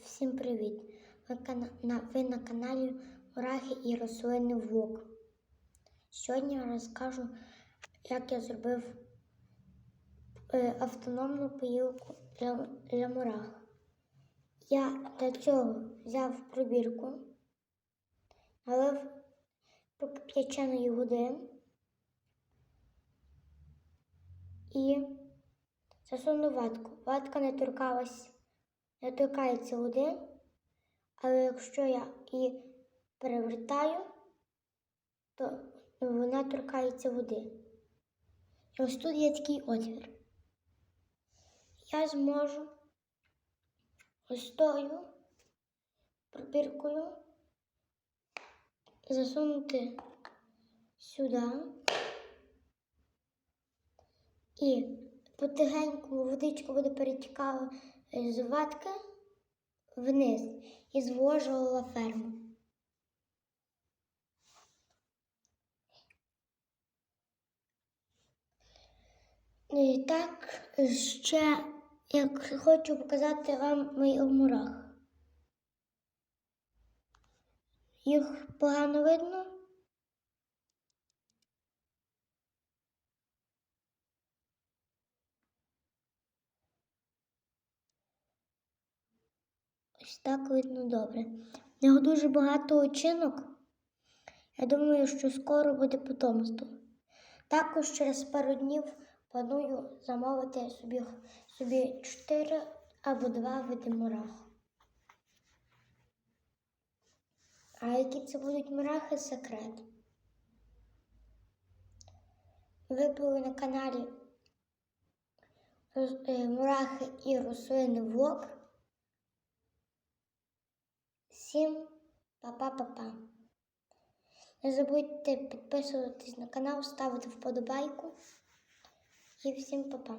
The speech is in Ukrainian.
Всім привіт! Ви, на, каналі Мурахи і рослинний влог. Сьогодні я розкажу, як я зробив е, автономну поїлку для, для мурах. Я для цього взяв пробірку, налив кип'яченої води і засунув ватку. Ватка не торкалась не торкається води, але якщо я її перевертаю, то вона торкається води. І ось тут є такий отвір. Я зможу ось тою пробіркою засунути сюди і потихеньку водичка буде перетікала з вниз і зволожувала ферму. І так, ще як хочу показати вам моїх мурах. Їх погано видно. Ось так видно добре. В нього дуже багато очинок. Я думаю, що скоро буде потомство. Також через пару днів планую замовити собі, собі 4 або 2 види мурах. А які це будуть мурахи секрет. Ви були на каналі е, Мурахи і рослини влог. Всім па-па-па-па. Не забудьте підписуватись на канал, ставити вподобайку. І всім па-па.